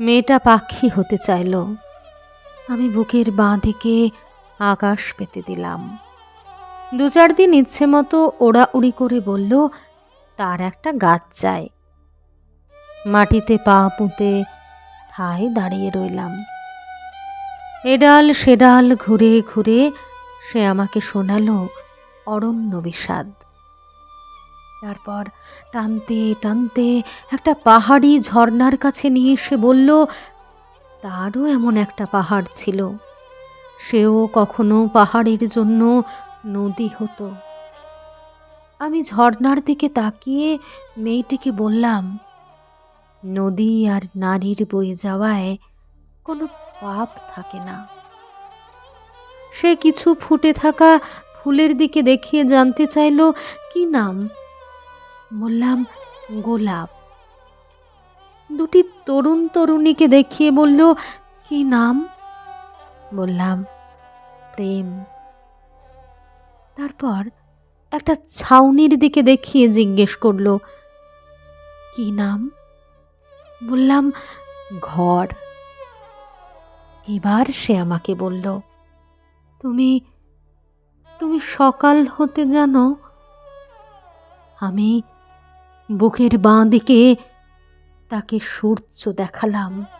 মেয়েটা পাখি হতে চাইল। আমি বুকের বাঁ দিকে আকাশ পেতে দিলাম। দু চার দিন ইচ্ছে মতো ওড়াউড়ি করে বলল, তার একটা গাছ চাই। মাটিতে পা পুঁতে ঠায় দাঁড়িয়ে রইলাম। এডাল সেডাল ঘুরে ঘুরে সে আমাকে শোনালো অরণ্য বিষাদ। তারপর টানতে টানতে একটা পাহাড়ি ঝর্ণার কাছে নিয়ে এসে বলল, তারও এমন একটা পাহাড় ছিল। সেও কখনো পাহাড়ের জন্য নদী হতো। আমি ঝর্ণার দিকে তাকিয়ে মেয়েটিকে বললাম, নদী আর নারীর বয়ে যাওয়ায় কোনো পাপ থাকে না। সে কিছু ফুটে থাকা ফুলের দিকে দেখিয়ে জানতে চাইল, কি নাম? বললাম, গোলাপ। দুটি তরুণ তরুণীকে দেখিয়ে বলল, কি নাম? বললাম, প্রেম। তারপর একটা ছাউনির দিকে দেখিয়ে জিজ্ঞেস করল, কি নাম? বললাম, ঘর। এবার সে আমাকে বলল, তুমি তুমি সকাল হতে জানো, আমি বুকের বাঁ দিকে তাকে সূর্য দেখালাম।